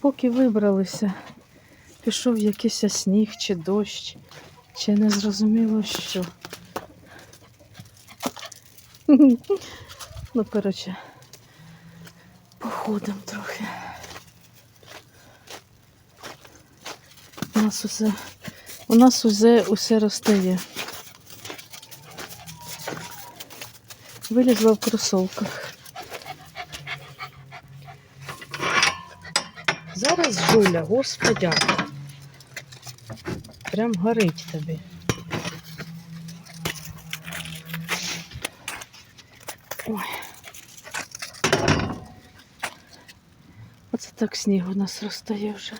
Поки вибралися, пішов якийсь сніг чи дощ, чи не зрозуміло що. Ну, коротше, походимо трохи. У нас усе, у нас усе, усе розтає. Вилізла в кросовках. Зараз Жуля, господяка. Прям горить тобі. Ой. Оце так сніг у нас розтає вже.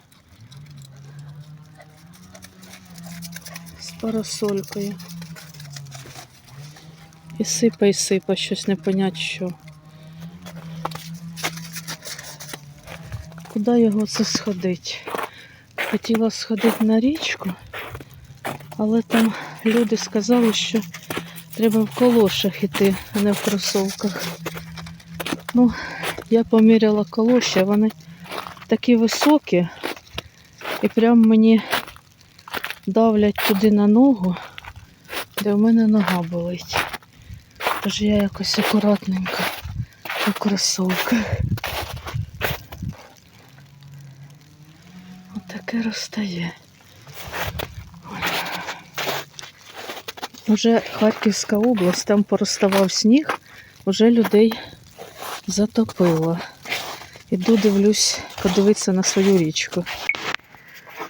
З парасолькою. І сипа, і сипа, щось не понять що. Куди його це сходить? Хотіла сходити на річку, але там люди сказали, що треба в колошах іти, а не в кросовках. Ну, я поміряла колоші, вони такі високі і прям мені давлять туди на ногу, де в мене нога болить. Тож я якось акуратненько у кросовках. Розтає. Уже Харківська область, там пороставав сніг, уже людей затопило. Іду дивлюсь, подивитися на свою річку.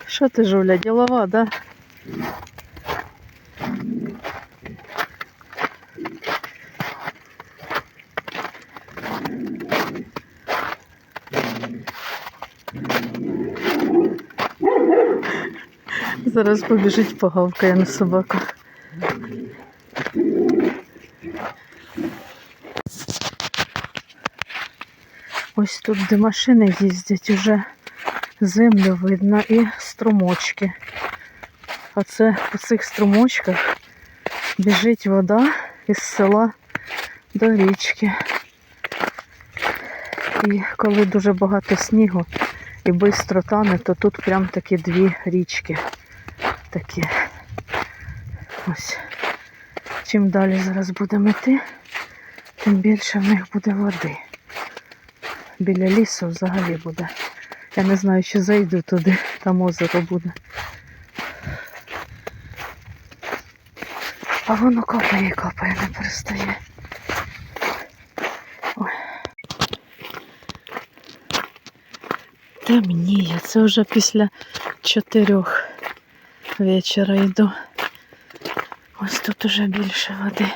Що ти, Жуля, ділова, да? Зараз побіжить погавкає на собаку. Ось тут, де машини їздять, уже землю видно і струмочки. А це по цих струмочках біжить вода із села до річки. І коли дуже багато снігу і швидко тане, то тут прям такі дві річки. Такі. Ось. Чим далі зараз будемо йти, тим більше в них буде води. Біля лісу взагалі буде. Я не знаю, чи зайду туди, там озеро буде. А воно капає і капає, не перестає. Ой. Темніє, це вже після чотирьох вечора йду. Ось тут уже більше води.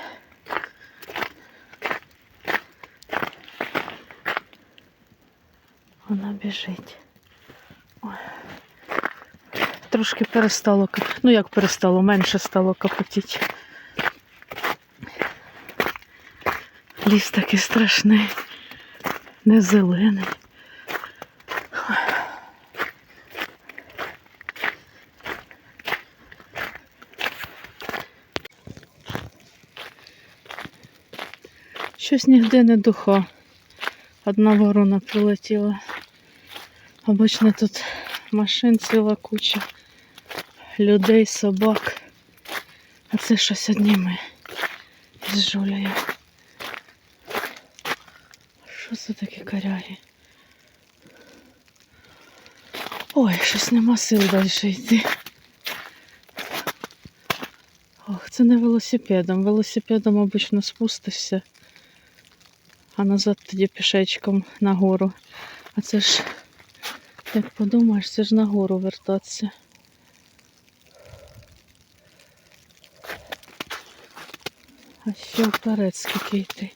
Вона біжить. Ой. Трошки перестало кап... Ну як перестало, менше стало капотіти. Ліс такий страшний, не зелений. Щось нігде не духа. Одна ворона прилетіла. Обично тут машин ціла куча, людей, собак. А це щось одні ми з Жулею. Що це таке коряги? Ой, щось нема сил далі йти. Ох, це не велосипедом. Велосипедом обично спустишся, а назад тоді пішечком нагору. А це ж, як подумаєш, це ж нагору вертатися. А ще вперед скільки йти.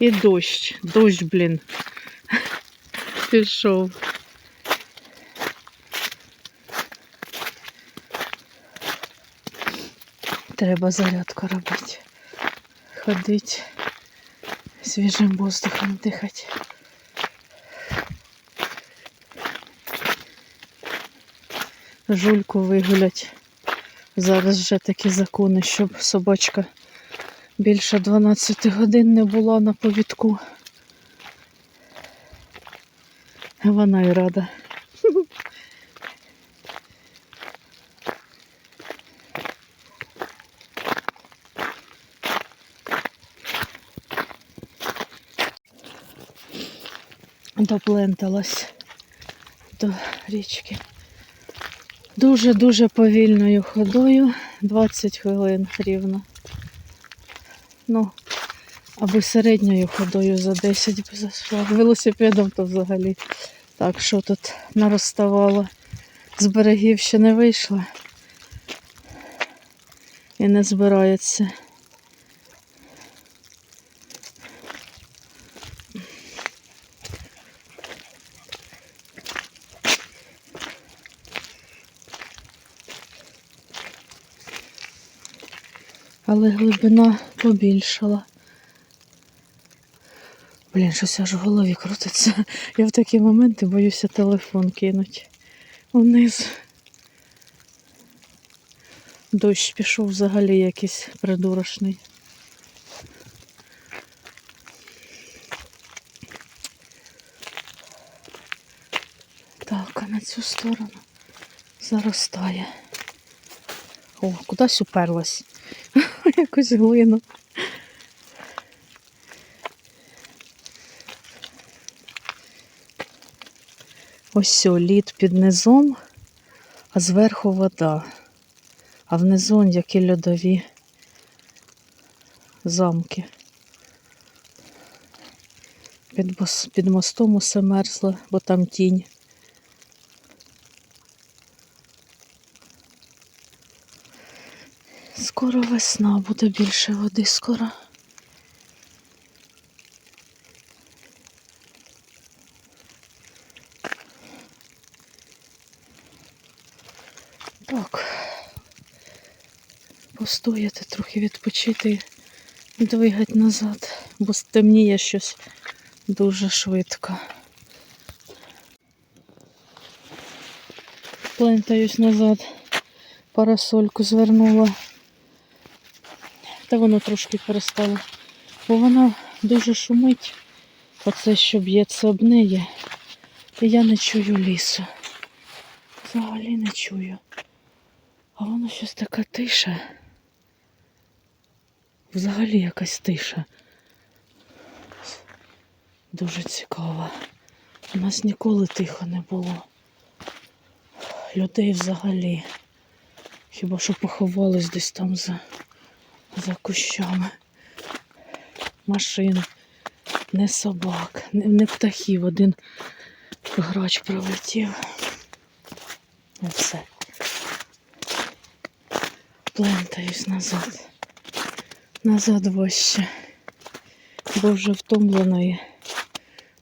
І дощ, дощ, блін. Пішов. Треба зарядку робити. Ходить, свіжим воздухом дихати. Жульку вигулять. Зараз вже такі закони, щоб собачка більше 12 годин не була на повідку. Вона і рада. Допленталась до річки. Дуже-дуже повільною ходою, 20 хвилин рівно. Ну, аби середньою ходою за 10 б зайшла. Велосипедом то взагалі. Так, що тут нароставало. З берегів ще не вийшла. І не збирається. Але глибина побільшала. Блін, щось аж в голові крутиться. Я в такі моменти боюся телефон кинуть. Вниз. Дощ пішов взагалі якийсь придурочний. Так, а на цю сторону заростає. О, кудись уперлась. Якусь глину. Ось сьо, лід під низом, а зверху вода. А внизу он які льодові замки. Під, під мостом усе мерзло, бо там тінь. Скоро весна, буде більше води скоро. Так. Постояти, трохи відпочити і двигати назад, бо стемніє щось дуже швидко. Плентаюсь назад, парасольку звернула. Та воно трошки перестало. Бо воно дуже шумить. Оце, що б'ється об неї. І я не чую лісу. Взагалі не чую. А воно щось така тиша. Взагалі якась тиша. Дуже цікава. У нас ніколи тихо не було. Людей взагалі. Хіба що поховались десь там за, за кущами. Машин, не собак, не, птахів. Один грач прилетів. І все. Плентаюсь назад. Назад вище. Бо вже втомленої.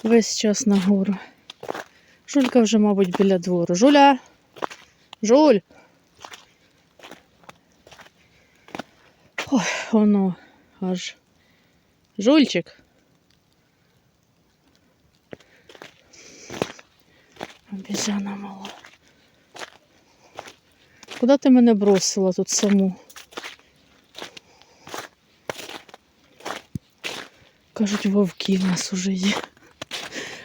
Весь час нагору. Жулька вже, мабуть, біля двору. Жуля! Жуль! Ой, воно аж. Жульчик. Обізяна мала. Куди ти мене бросила тут саму? Кажуть, вовки в нас уже є.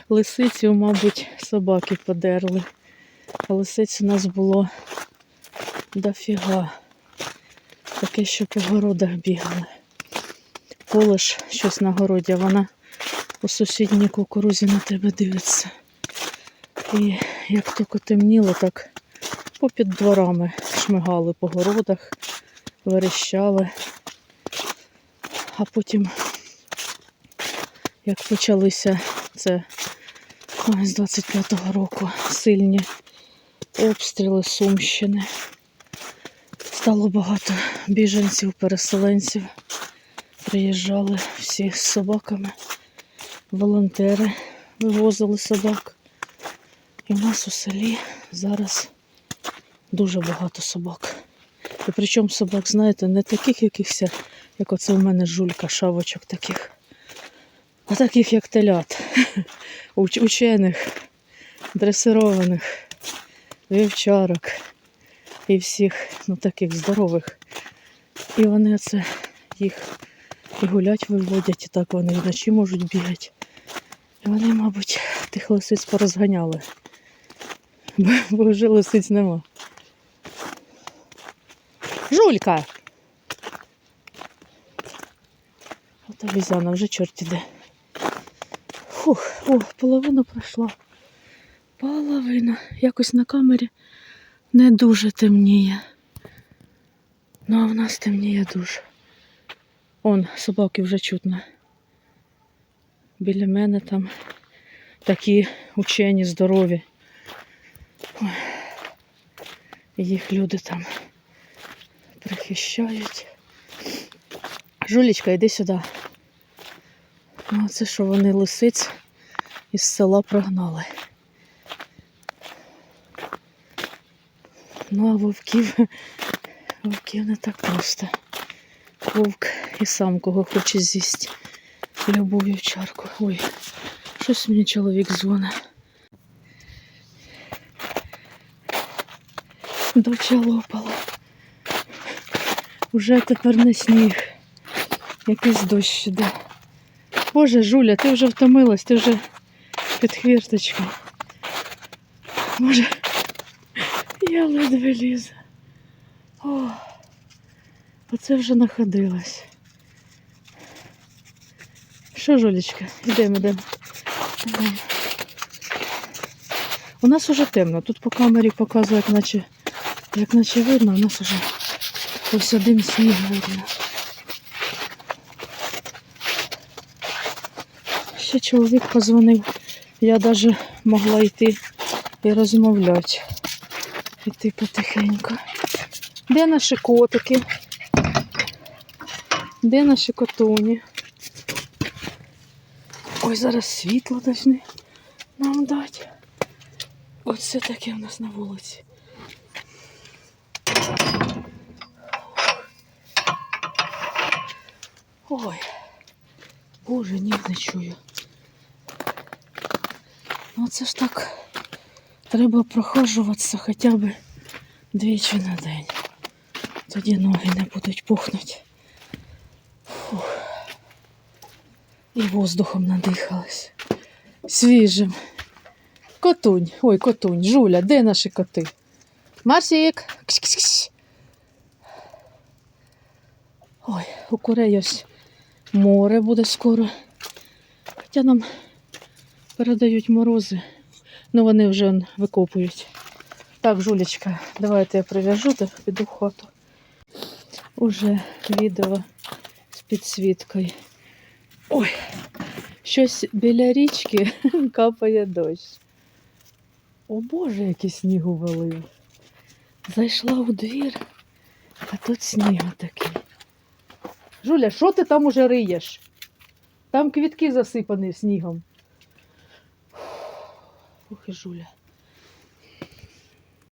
Лисицю, мабуть, собаки подерли. А лисиць у нас було дофіга. Таке, що по городах бігали. Полиш щось на городі, вона у сусідній кукурузі на тебе дивиться. І як тільки темніло, так попід дворами шмигали по городах, верещали. А потім, як почалися це з 25-го року сильні обстріли Сумщини, стало багато біженців, переселенців. Приїжджали всі з собаками, волонтери вивозили собак. І в нас у селі зараз дуже багато собак. І причому собак, знаєте, не таких якихось, як оце у мене жулька, шавочок таких, а таких, як телят, учених, дресированих, вівчарок і всіх ну, таких здорових. І вони це їх і гулять виводять, і так вони вночі можуть бігати. Вони, мабуть, тих лисиць порозганяли. Бо, бо вже лисиць нема. Жулька! От обізяна, вже чорт іде. Фух, о, половина пройшла. Половина. Якось на камері не дуже темніє. Ну, а в нас темніє дуже. Он, собаки вже чутно. Біля мене там такі учені, здорові. Ой. Їх люди там прихищають. Жулічка, йди сюди. Ну, це що вони лисиць із села прогнали. Ну, а вовків, вовків не так просто. Вовк і сам кого хоче з'їсти. Любу вівчарку. Ой, щось мені чоловік дзвонить. Доча лопала. Уже тепер не сніг. Якийсь дощ іде. Боже, Жуля, ти вже втомилась, ти вже під хвірточкою. Боже, я ледве лізу. О, оце вже находилась. Що, йдемо, йдемо. Йдемо. У нас уже темно. Тут по камері показує, як наче, як наче видно, у нас уже ось один сніг видно. Ще чоловік позвонив. Я навіть могла йти і розмовляти. Іти потихеньку. Де наші котики? Де наші котуні? Ой, зараз світло должны нам дати. Оце таке в нас на вулиці. Ой, боже, ніг не чую. Ну це ж так треба прохожуватися хоча б двічі на день. Тоді ноги не будуть пухнути. Фух. І воздухом надихалась. Свіжим. Котунь. Ой, котунь. Жуля, де наші коти? Марсік. Ксь-ксь-ксь. Ой, у курей ось море буде скоро. Хоча нам передають морози. Ну вони вже викопують. Так, Жулечка, давайте я прив'яжу, та піду в хату. Уже відео з підсвіткою. Ой, щось біля річки капає дощ. О Боже, який снігу валив. Зайшла у двір, а тут сніг такий. Жуля, що ти там уже риєш? Там квітки засипані снігом. Ох, і Жуля.